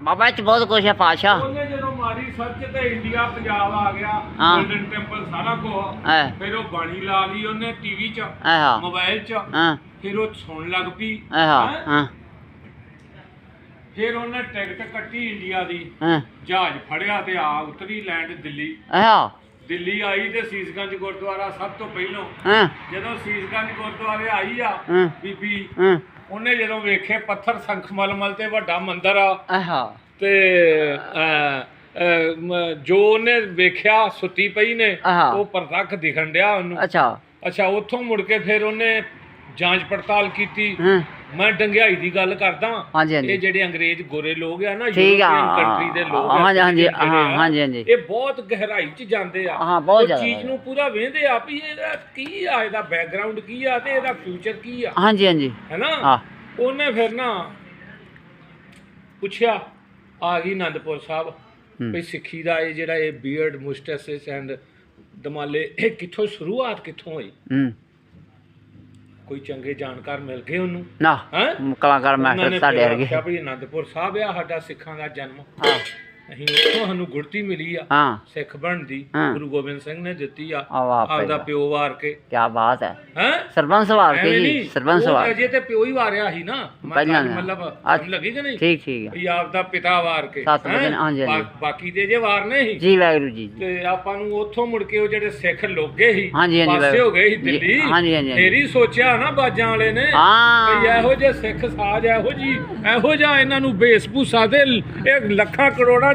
ਬਾਬਾ ਇਹ ਚ ਬਹੁਤ ਕੁਛ ਹੈ ਪਾਸ਼ਾ ਉਹਨੇ ਜਦੋਂ ਮਾਰੀ ਸਰਚ ਤੇ ਇੰਡੀਆ ਪੰਜਾਬ ਆ ਗਿਆ ਹਾਂ। ਗੋਲਡਨ ਟੈਂਪਲ ਸਾਰਾ ਕੁਝ ਹੈ ਫਿਰ ਉਹ ਬਾਣੀ ਲਾ ਲਈ ਉਹਨੇ ਟੀਵੀ 'ਚ ਆਹਾ ਮੋਬਾਈਲ 'ਚ ਹਾਂ। ਫਿਰ ਉਹ ਸੁਣਨ ਲੱਗ ਪਈ। ਆਹਾ ਹੈਂ? ਹਾਂ? ਫਿਰ ਉਹਨੇ ਟਿਕਟ ਕੱਟੀ ਇੰਡੀਆ ਦੀ ਹਾਂ। ਜਹਾਜ਼ ਫੜਿਆ ਤੇ ਆ ਉਤਰੀ ਲੈਂਡ ਦਿੱਲੀ। ਆਹਾ ਦਿੱਲੀ ਆਈ ਤੇ ਸੀਸਗੰਜ ਗੁਰਦੁਆਰਾ ਸਭ ਤੋਂ ਪਹਿਲੋਂ। ਹਾਂ। ਜਦੋਂ ਸੀਸਗੰਜ ਗੁਰਦੁਆਰੇ ਆਈ ਆ ਹਾਂ। ਬੀਬੀ ਹਾਂ। ਉਹਨੇ ਜਦੋਂ ਵੇਖੇ ਪੱਥਰ ਸੰਖਮਲਮਲ ਤੇ ਵੱਡਾ ਮੰਦਿਰ ਆ। ਆਹਾ। ਤੇ ਅਹ, ਅਹ, ਮ- ਜੋ ਉਹਨੇ ਵੇਖਿਆ ਸੁੱਤੀ ਪਈ ਨੇ ਆਹਾ। ਉਹ ਪ੍ਰਤੱਖ ਦਿਖਣ ਡਿਆ ਉਹਨੂੰ। ਅੱਛਾ। ਅੱਛਾ ਉੱਥੋਂ ਮੁੜ ਕੇ ਫਿਰ ਉਹਨੇ ਜਾਂਚ ਪੜਤਾਲ ਕੀਤੀ। ਹਾਂ। ਮੈਂ ਡੰਗਿਆਈ ਦੀ ਗੱਲ ਕਰਦਾ ਹਾਂਜੀ ਇਹ ਜਿਹੜੇ ਅੰਗਰੇਜ਼ ਗੋਰੇ ਲੋਕ ਆ ਨਾ ਠੀਕ ਆ ਯੂਰੋਪੀਅਨ ਕੰਟਰੀ ਦੇ ਲੋਕ ਆ, ਹਾਂਜੀ ਹਾਂਜੀ ਜਿਹੜੇ ਹਾਂ ਆ, ਹਾਂਜੀ ਹਾਂਜੀ। ਇਹ ਬਹੁਤ ਗਹਿਰਾਈ 'ਚ ਜਾਂਦੇ ਆ। ਹਾਂ, ਬਹੁਤ ਉਹ ਜ਼ਿਆਦਾ। ਚੀਜ਼ ਨੂੰ ਪੂਰਾ ਵੇਂਦੇ ਆ ਵੀ ਇਹਦਾ ਕੀ ਆ ਇਹਦਾ ਬੈਕਗ੍ਰਾਉਂਡ ਕੀ ਆ ਤੇ ਇਹਦਾ ਫਿਊਚਰ ਕੀ ਆ। ਹਾਂਜੀ ਹਾਂਜੀ। ਹੈਨਾ? ਹਾਂ। ਉਹਨੇ ਫਿਰ ਨਾ ਪੁੱਛਿਆ ਆ ਗਈ ਆਨੰਦਪੁਰ ਸਾਹਿਬ ਹੂੰ। ਵੀ ਸਿੱਖੀ ਦਾ ਇਹ ਜਿਹੜਾ ਇਹ ਬੀਅਰਡ ਮੁਸਟੈਸਿਸ ਐਂਡ ਦਮਾਲੇ ਇਹ ਕਿੱਥੋਂ ਸ਼ੁਰੂਆਤ ਕਿੱਥੋਂ ਹੋਈ? ਹੂੰ। ਕੋਈ ਚੰਗੇ ਜਾਣਕਾਰ ਮਿਲ ਗਏ ਉਹਨੂੰ? ਨਾ ਹੈਂ? ਕਲਾਕਾਰ ਮਾਸਟਰ ਫਿਰ ਵਰਗੇ ਵੀ ਆਨੰਦਪੁਰ ਸਾਹਿਬ ਆ ਸਾਡਾ ਸਿੱਖਾਂ ਦਾ ਜਨਮ। ਹਾਂ। ਅਸੀਂ ਉੱਥੋਂ ਸਾਨੂੰ ਗੁਰਤੀ ਮਿਲੀ ਆ ਹਾਂ ਸਿੱਖ ਬਣਨ ਦੀ ਹਾਂ। ਗੁਰੂ ਗੋਬਿੰਦ ਸਿੰਘ ਨੇ ਦਿੱਤੀ ਆ ਆ ਵਾਹ ਭਾਈ ਆਪਦਾ ਪਿਓ ਵਾਰ ਕੇ ਕੀ ਬਾਤ ਹੈ ਹੈ ਸਰਬੰਸ ਸਵਾਲ ਕੇ ਜੀ ਸਰਬੰਸ ਸਵਾਲ ਅਜੇ ਤੇ ਪਿਓ ਹੀ ਵਾਰਿਆ ਸੀ ਨਾ ਮੈਂ ਪਹਿਲਾਂ ਤਾਂ ਨਾ। ਮਤਲਬ ਅੱਛਾ। ਲੱਗੀ ਕਿ ਨਹੀਂ ਠੀਕ ਠੀਕ ਹੈ ਵੀ ਆਪਦਾ ਪਿਤਾ ਵਾਰ ਕੇ ਸੱਤ ਹੈਂ? ਵਜੇ ਹਾਂਜੀ। ਬਾਕੀ ਦੇ ਜੇ ਵਾਰਨੇ ਸੀ ਜੀ ਵਾਹਿਗੁਰੂ ਜੀ ਜੀ। ਤੇ ਆਪਾਂ ਨੂੰ ਉੱਥੋਂ ਮੁੜ ਕੇ ਉਹ ਜਿਹੜੇ ਸਿੱਖ ਲੋਗੇ ਸੀ ਹਾਂਜੀ, ਹਾਂਜੀ, ਪਾਸੇ ਹੋ ਗਏ ਸੀ ਜੀ, ਦਿੱਲੀ ਹਾਂਜੀ, ਹਾਂਜੀ, ਹਾਂਜੀ। ਫੇਰ ਹੀ ਸੋਚਿਆ ਨਾ ਬਾਜਾਂ ਵਾਲੇ ਨੇ ਹਾਂ ਵੀ ਇਹੋ ਜਿਹੇ ਸਿੱਖ ਸਾਜ ਇਹੋ ਜੀ ਇਹੋ ਜਿਹਾ ਇਹਨਾਂ ਨੂੰ ਬੇਸ ਭੂਸਾ ਦੇ ਇਹ ਲੱਖਾਂ ਕਰੋੜਾਂ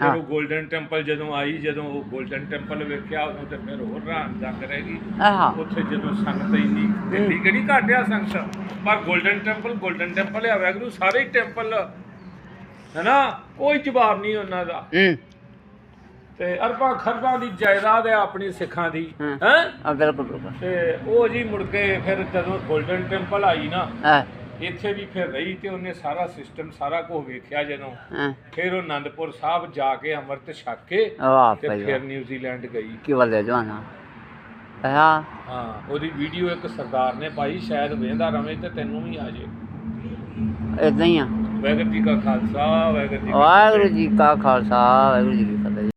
ਫਿਰ ਉਹ 골ਡਨ ਟੈਂਪਲ ਜਦੋਂ ਆਈ ਜਦੋਂ ਉਹ 골ਡਨ ਟੈਂਪਲ ਵੇਖਿਆ ਉਦੋਂ ਤੇ ਫਿਰ ਹੋਰ ਰਾਮ ਜਗ ਰਹੀ ਆਹ ਉੱਥੇ ਜਦੋਂ ਸੰਗਤ ਇੰਨੀ ਦਿੱਲੀ ਕਿਹੜੀ ਘਾਟਿਆ ਸੰਗਤ? ਪਰ 골ਡਨ ਟੈਂਪਲ 골ਡਨ ਟੈਂਪਲ ਆ ਵੈਗਰੂ ਸਾਰੇ ਟੈਂਪਲ ਹੈਨਾ? ਕੋਈ ਜਵਾਬ ਨਹੀਂ ਉਹਨਾਂ ਦਾ। ਤੇ ਅਰਬਾਂ ਖਰਬਾਂ ਦੀ ਜਾਇਦਾਦ ਹੈ ਆਪਣੀ ਸਿੱਖਾਂ ਦੀ ਹੈ। ਆ ਬਿਲਕੁਲ ਤੇ ਉਹ ਜੀ ਮੁੜ ਕੇ ਫਿਰ ਜਦੋਂ ਗੋਲਡਨ ਟੈਂਪਲ ਆਈ ਨਾ ਇੱਥੇ ਵੀ ਫਿਰ ਰਹੀ ਤੇ ਉਹਨੇ ਸਾਰਾ ਸਿਸਟਮ ਸਾਰਾ ਕੁਝ ਵੇਖਿਆ ਜਦੋਂ। ਹਾਂ। ਫਿਰ ਉਹ ਆਨੰਦਪੁਰ ਸਾਹਿਬ ਜਾ ਕੇ ਅੰਮ੍ਰਿਤ ਛਕ ਕੇ ਵਾਹ ਤੇ ਭਾਈ ਫਿਰ ਨਿਊਜ਼ੀਲੈਂਡ ਗਈ। ਕੀ ਬੋਲਦੇ ਜਵਾਨਾ। ਆ ਹਾਂ ਉਹਦੀ ਵੀਡੀਓ ਇੱਕ ਸਰਦਾਰ ਨੇ ਪਾਈ ਸ਼ਾਇਦ ਵੇਂਦਾ ਰਵੇਂ ਤੇ ਤੈਨੂੰ ਵੀ ਆ ਜੇ। ਇਦਾਂ ਹੀ ਆ। ਵਾਹਿਗੁਰੂ ਜੀ ਕਾ ਖਾਲਸਾ ਵਾਹਿਗੁਰੂ ਜੀ ਕੀ ਵਾਹਿਗੁਰੂ ਜੀ ਕਾ ਖਾਲਸਾ ਵਾਹਿਗੁਰੂ ਜੀ ਕੀ ਫਤਿਹ